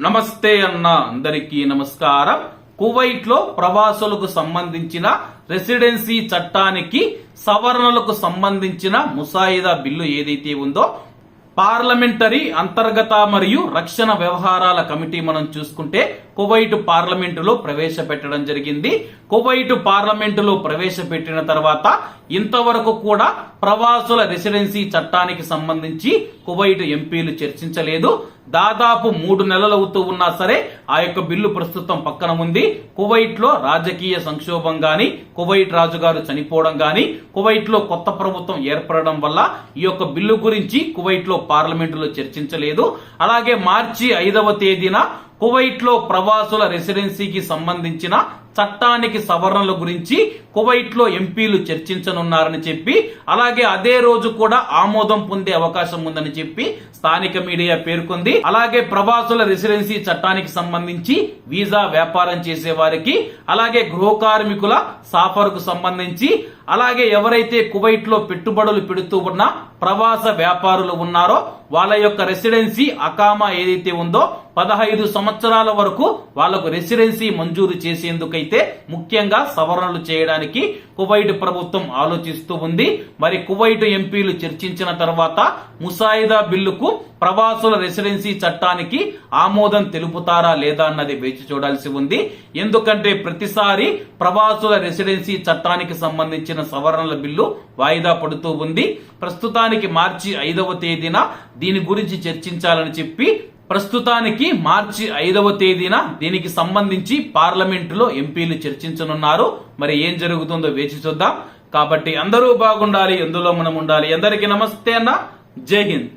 నమస్తే అన్న అందరికీ నమస్కారం. కువైట్లో ప్రవాసులకు సంబంధించిన రెసిడెన్సీ చట్టానికి సవరణలకు సంబంధించిన ముసాయిదా బిల్లు ఏదైతే ఉందో పార్లమెంటరీ అంతర్గత మరియు రక్షణ వ్యవహారాల కమిటీ మనం చూసుకుంటే కువైట్ పార్లమెంటులో ప్రవేశపెట్టడం జరిగింది. కువైట్ పార్లమెంటులో ప్రవేశపెట్టిన తర్వాత ఇంతవరకు కూడా ప్రవాసుల రెసిడెన్సీ చట్టానికి సంబంధించి కువైట్ ఎంపీలు చర్చించలేదు. దాదాపు మూడు నెలలు అవుతూ ఉన్నా సరే ఆ యొక్క బిల్లు ప్రస్తుతం పక్కన ఉంది. కువైట్లో రాజకీయ సంక్షోభం గాని కువైట్ రాజుగారు చనిపోవడం గాని కువైట్లో కొత్త ప్రభుత్వం ఏర్పడడం వల్ల ఈ యొక్క బిల్లు గురించి కువైట్లో పార్లమెంటులో చర్చించలేదు. అలాగే మార్చి ఐదవ తేదీన కువైట్లో ప్రవాసుల రెసిడెన్సీకి సంబంధించిన చట్టానికి సవరణల గురించి కువైట్లో ఎంపీలు చర్చించనున్నారని చెప్పి అలాగే అదే రోజు కూడా ఆమోదం పొందే అవకాశం ఉందని చెప్పి స్థానిక మీడియా పేర్కొంది. అలాగే ప్రవాసుల రెసిడెన్సీ చట్టానికి సంబంధించి వీసా వ్యాపారం చేసే వారికి అలాగే గృహ కార్మికుల సాఫర్కు సంబంధించి అలాగే ఎవరైతే కువైట్లో పెట్టుబడులు పెడుతూ ఉన్న ప్రవాస వ్యాపారులు ఉన్నారో వాళ్ళ యొక్క రెసిడెన్సీ అకామా ఏదైతే ఉందో పదహైదు సంవత్సరాల వరకు వాళ్ళకు రెసిడెన్సీ మంజూరు చేసేందుకైతే ముఖ్యంగా సవరణలు చేయడానికి కువైట్ ప్రభుత్వం ఆలోచిస్తూ ఉంది. మరి కువైట్ ఎంపీలు చర్చించిన తర్వాత ముసాయిదా బిల్లుకు ప్రవాసుల రెసిడెన్సీ చట్టానికి ఆమోదం తెలుపుతారా లేదా అన్నది వేచి చూడాల్సి ఉంది. ఎందుకంటే ప్రతిసారి ప్రవాసుల రెసిడెన్సీ చట్టానికి సంబంధించిన సవరణల బిల్లు వాయిదా పడుతూ ఉంది. ప్రస్తుతానికి మార్చి ఐదవ తేదీన దీని గురించి చర్చించాలని చెప్పి ప్రస్తుతానికి మార్చి ఐదవ తేదీన దీనికి సంబంధించి పార్లమెంటులో ఎంపీలు చర్చించనున్నారు. మరి ఏం జరుగుతుందో వేచి చూద్దాం. కాబట్టి అందరూ బాగుండాలి ఎందులో మనం ఉండాలి. అందరికీ నమస్తే అన్న. జై హింద్.